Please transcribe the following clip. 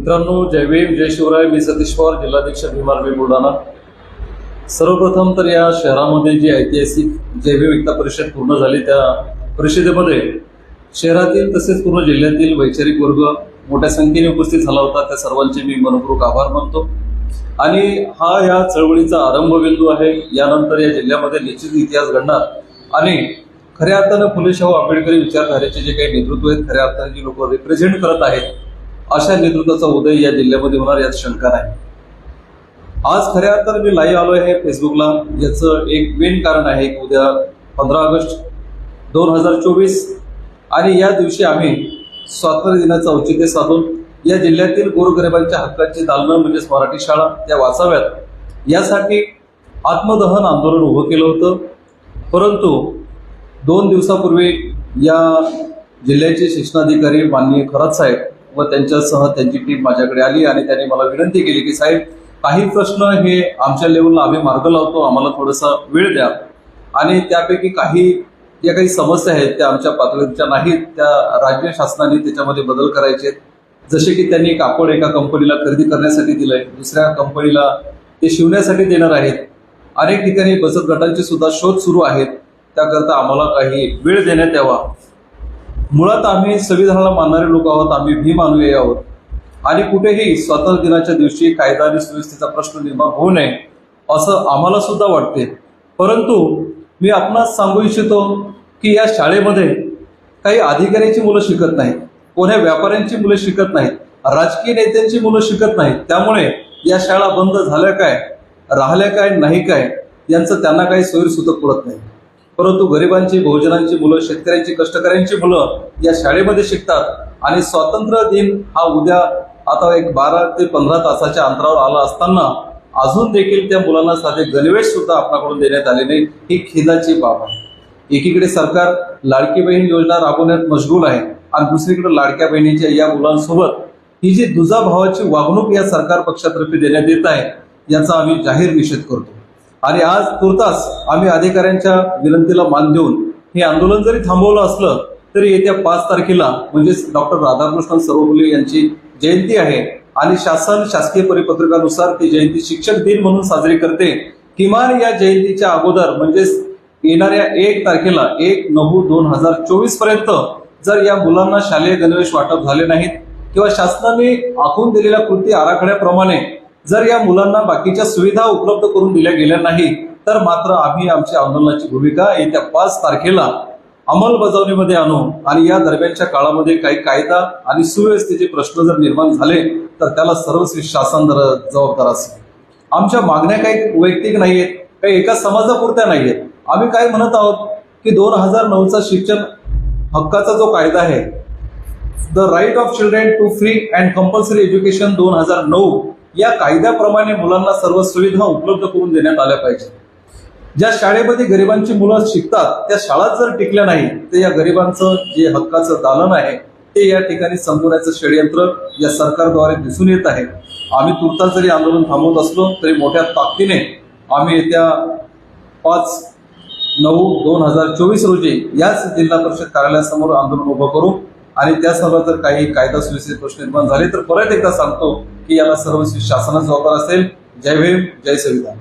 मित्रांनो जय भीम जय शिवराय. मी सतीश पवार जिल्हाध्यक्ष भीम आर्मी बुलढाणा. सर्वप्रथम तर या शहरामध्ये जी ऐतिहासिक जय भीम एकता परिषद पूर्ण झाली त्या परिषदेमध्ये शहरातील तसेच पूर्ण जिल्ह्यातील वैचारिक वर्ग मोठ्या संख्येने उपस्थित झाला होता. त्या सर्वांचे मी मनपूर्वक आभार मानतो. आणि हा या चळवळीचा आरंभबिंदू आहे. यानंतर या जिल्ह्यामध्ये निश्चित इतिहास घडणार आणि खऱ्या अर्थानं फुले शाहू आंबेडकरी विचारधारेचे जे काही नेतृत्व आहेत खऱ्या अर्थाने जी लोक रिप्रेझेंट करत आहेत अशा नेतृत्वाचा उदय या जिल्ह्यामध्ये होणार यात शंका नाही. आज खऱ्या तर मी लाईव्ह आलो आहे फेसबुकला. याचं एक मेन कारण आहे की उद्या पंधरा ऑगस्ट दोन हजार चोवीस. आणि या दिवशी आम्ही स्वातंत्र्य दिनाचं औचित्य साधून या जिल्ह्यातील गोरगरिबांच्या हक्काची दालनं म्हणजेच मराठी शाळा त्या वाचाव्यात. यासाठी आत्मदहन आंदोलन उभं केलं होतं. परंतु दोन दिवसापूर्वी या जिल्ह्याचे शिक्षणाधिकारी माननीय खरात साहेब व त्यांच्यासह त्यांची टीम माझ्याकडे आली आणि त्यांनी मला विनंती केली की साहेब काही प्रश्न हे आमच्या लेवलला आम्ही मार्ग लावतो आम्हाला थोडासा वेळ द्या. आणि त्यापैकी काही ज्या काही समस्या आहेत त्या आमच्या पातळीच्या नाहीत त्या राज्य शासनाने त्याच्यामध्ये बदल करायचे आहेत. जसे की त्यांनी कापड एका कंपनीला खरेदी करण्यासाठी दिलंय दुसऱ्या कंपनीला ते शिवण्यासाठी देणार आहेत. अनेक ठिकाणी बचत गटांचे सुद्धा शोध सुरू आहेत. त्याकरता आम्हाला काही वेळ देण्यात यावा. मुळात आम्ही संविधानाला मानणारे लोक आहोत आम्ही भीम अनुयायी आहोत. आणि कुठेही स्वातंत्र्य दिनाच्या दिवशी कायदा आणि सुव्यवस्थेचा प्रश्न निर्माण होऊ नये असं आम्हाला सुद्धा वाटते. परंतु मी आपणास सांगू इच्छितो की या शाळेमध्ये काही अधिकाऱ्यांची मुलं शिकत नाहीत कोण्या व्यापाऱ्यांची मुलं शिकत नाहीत राजकीय नेत्यांची मुलं शिकत नाहीत. त्यामुळे या शाळा बंद झाल्या काय राहिल्या काय नाही काय यांचं त्यांना काही सोयीसुद्धा पुरत नाही. परंतु गरिबांची बहुजनांची मुलं शेतकऱ्यांची कष्टकऱ्यांची मुलं या शाळेमध्ये शिकतात. आणि स्वातंत्र्य दिन हा उद्या आता एक बारा ते पंधरा तासाच्या अंतरावर आला असताना अजून देखील त्या मुलांना साधे गणवेश सुद्धा आपणाकडून देण्यात आले नाही. ही खिदाची बाब आहे. एकीकडे सरकार लाडकी बहीण योजना राबवण्यात मशगूल आहे आणि दुसरीकडे लाडक्या बहिणीच्या या मुलांसोबत ही जी दुजाभावाची वागणूक या सरकार पक्षातर्फे देण्यात येत आहे याचा आम्ही जाहीर निषेध करतो. आणि आज तुर्तास आम्ही अधिकाऱ्यांच्या विनंतीला मान देऊन हे आंदोलन जरी थांबवलं असलं तरी येत्या पाच तारखेला म्हणजेच डॉक्टर राधाकृष्णन सर्वपल्ली यांची जयंती आहे आणि शासन शासकीय परिपत्रकानुसार ती जयंती शिक्षक दिन म्हणून साजरी करते. किमान या जयंतीच्या अगोदर म्हणजेच येणाऱ्या एक तारखेला एक नऊ दोन हजार चोवीसपर्यंत जर या मुलांना शालेय गणवेश वाटप झाले नाहीत किंवा शासनाने आखून दिलेल्या कृती आराखड्याप्रमाणे जर या मुलांना बाकीच्या सुविधा उपलब्ध करून दिल्या गेल्या नाही तर मात्र आम्ही आमच्या आंदोलनाची भूमिका येत्या पाच तारखेला अंमलबजावणीमध्ये आणू आणि या दरम्यानच्या काळामध्ये काही कायदा आणि सुव्यवस्थेचे प्रश्न जर निर्माण झाले तर त्याला सर्वस्वी शासन जबाबदार असेल. आमच्या मागण्या काही वैयक्तिक नाही आहेत काही एका समाजापुरत्या नाही आहेत आम्ही काय म्हणत आहोत की दोन हजार नऊचा शिक्षण हक्काचा जो कायदा आहे the right of children to free and compulsory education दोन हजार नऊ या कायद्याप्रमाणे मुलांना सर्व सुविधा उपलब्ध करून देण्यात आल्या पाहिजे. ज्या शाळेमध्ये गरिबांची मुलं शिकतात त्या शाळा जर टिकल्या नाही तर या गरिबांचं जे हक्काचं दालन आहे ते या ठिकाणी संपवण्याचं षडयंत्र या सरकारद्वारे दिसून येत आहे. आम्ही तुर्तास जरी आंदोलन थांबवत असलो तरी मोठ्या ताकदीने आम्ही येत्या पाच नऊ दोन हजार चोवीस रोजी याच जिल्हा परिषद कार्यालयासमोर आंदोलन उभं करू आणि त्यासोबत जर काही कायदा सुव्यवस्थेचे प्रश्न निर्माण झाले तर परत एकदा सांगतो की याला सर्वस्वी शासनाचा जबाबदार असेल. जय भीम जय संविधान.